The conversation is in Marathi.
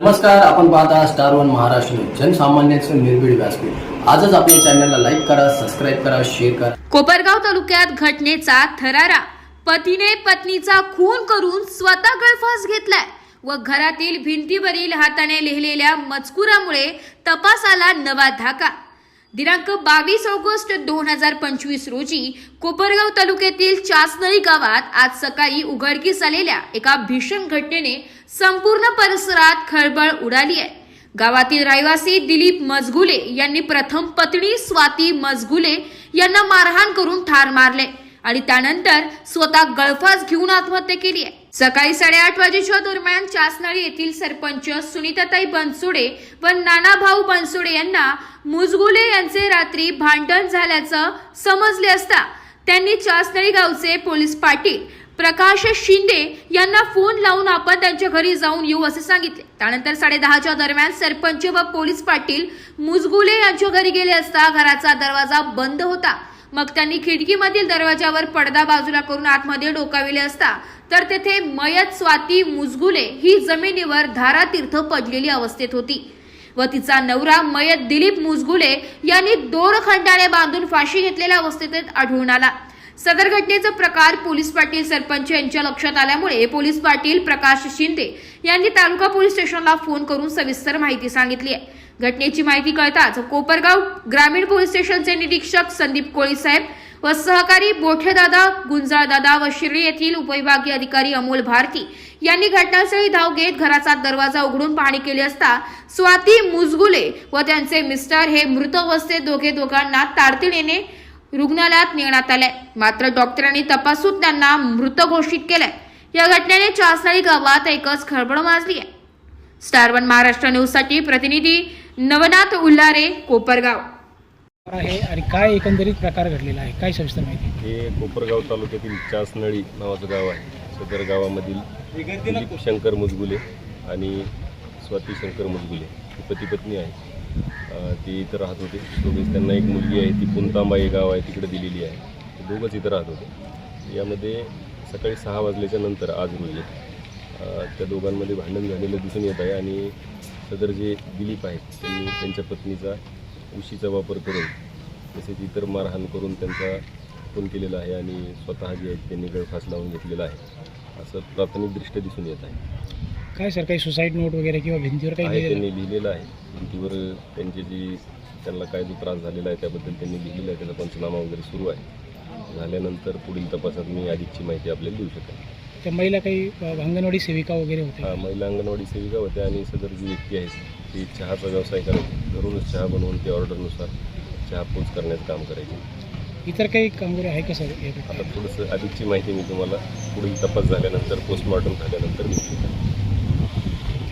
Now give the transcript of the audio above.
नमस्कार आपण पाहता स्टार वन महाराष्ट्र जनसामान्यांचं निर्भीड व्यासपीठ. आजच आपल्या चॅनलला लाईक करा सबस्क्राईब करा शेअर करा. कोपरगाव तालुक्यात घटनेचा थरारा. पतीने पत्नीचा खून करून स्वतः गळफास घेतलाय व घरातील भिंतीवरील हाताने लिहिलेल्या मजकुरामुळे तपासाला नवा धाका. दिनांक बावीस ऑगस्ट दोन हजार पंचवीस रोजी कोपरगाव तालुक्यातील चासनळी गावात आज सकाळी उघडकीस आलेल्या एका भीषण घटनेने संपूर्ण परिसरात खळबळ उडाली आहे. गावातील रहिवासी दिलीप मजगुले यांनी प्रथम पत्नी स्वाती मजगुले यांना मारहाण करून ठार मारले. आणि त्यानंतर स्वतः गळफास घेऊन आत्महत्या केली आहे. सकाळी साडेआठ वाजेच्या दरम्यान चासनळी येथील सरपंच सुनीताताई बनसोडे व नाना भाऊ बनसोडे यांना मुजगुले यांचे रात्री भांडण झाल्याचं समजले असता त्यांनी चासनळी गावचे पोलीस पाटील प्रकाश शिंदे यांना फोन लावून आपण त्यांच्या घरी जाऊन येऊ असे सांगितले. त्यानंतर साडेदहाच्या दरम्यान सरपंच व पोलीस पाटील मुजगुले यांच्या घरी गेले असता घराचा दरवाजा बंद होता. मग त्यांनी खिडकीमधील दरवाजावर पडदा बाजूला करून आतमध्ये डोकाविले असता तर तेथे मयत स्वाती मुजगुले ही जमिनीवर धारातीर्थ पडलेली अवस्थेत होती. व तिचा नवरा मयत दिलीप मुजगुले यांनी दोरखंडाने बांधून फाशी घेतलेल्या अवस्थेत आढळून आला. सदर घटनेचा प्रकार पोलीस पाटील सरपंच यांच्या लक्षात आल्यामुळे पोलीस पाटील प्रकाश शिंदे यांनी तालुका पोलीस स्टेशनला फोन करून सविस्तर माहिती सांगितली आहे. घटनेची माहिती कळताच कोपरगाव ग्रामीण पोलीस स्टेशनचे निरीक्षक संदीप कोळी साहेब व सहकारी बोठेदादा गुंजाळदादा व शिर्डी येथील उपविभागीय अधिकारी अमोल भारती यांनी घटनास्थळी धाव घेत घराचा दरवाजा उघडून पाहणी केली असता स्वाती मुजगुले व त्यांचे मिस्टर हे मृत अवस्थेत दोघे दोघांना तातडीने रुग्णालयात नेण्यात आले मात्र डॉक्टरांनी तपासून त्यांना मृत घोषित केलंय. या घटनेने चासनाळी गावात एकच खळबळ माजली आहे. स्टार वन महाराष्ट्र न्यूजसाठी प्रतिनिधी नवनाथ उल्हारे कोपरगाव. आहे आणि काय एकंदरीत प्रकार घडलेला आहे? काय सविस्तर माहिती? हे कोपरगाव तालुक्यातील चासनळी नावाचं गाव आहे. सदर गावामधील दिलीप शंकर मुजगुले आणि स्वाती शंकर मुजगुले ही पती पत्नी आहे ती इथं राहत होते. दोघेच त्यांना एक मुलगी आहे ती पुंतांबा हे गाव आहे तिकडे दिलेली आहे. दोघंच इथं राहत होते. यामध्ये सकाळी सहा वाजल्याच्या नंतर आज रोजी त्या दोघांमध्ये भांडण झालेलं दिसून येत आहे आणि सदर जे दिलीप आहेत त्यांनी त्यांच्या पत्नीचा उशीचा वापर करून तसेच इतर मारहाण करून त्यांचा खून केलेला आहे आणि स्वतः जे आहेत त्यांनी गळफास लावून घेतलेला आहे. असं प्राथमिकदृष्ट्या दिसून येत आहे. काय सर काही सुसाईड नोट वगैरे किंवा भिंतीवर काही आहे लिहिलेलं? त्यांनी लिहिलेलं आहे. भिंतीवर त्यांचे जी त्यांना काय जो त्रास झालेला आहे त्याबद्दल त्यांनी लिहिलेलं आहे. त्याचा पंचनामा वगैरे सुरू आहे. झाल्यानंतर पुढील तपासात मी अधिकची माहिती आपल्याला देऊ शकेन. त्या महिला काही अ, अंगणवाडी सेविका वगैरे होत्या? हा महिला अंगणवाडी सेविका होत्या आणि सदर जी व्यक्ती आहे ती चहाचा व्यवसाय करायची घरूनच चहा बनवून ते ऑर्डरनुसार चहा पोच करण्याचं काम करायचे. इतर काही कामगार आहे का सर? आता थोडंसं अधिकची माहिती मी तुम्हाला पुढील तपास झाल्यानंतर पोस्टमॉर्टम झाल्यानंतर मी देईन.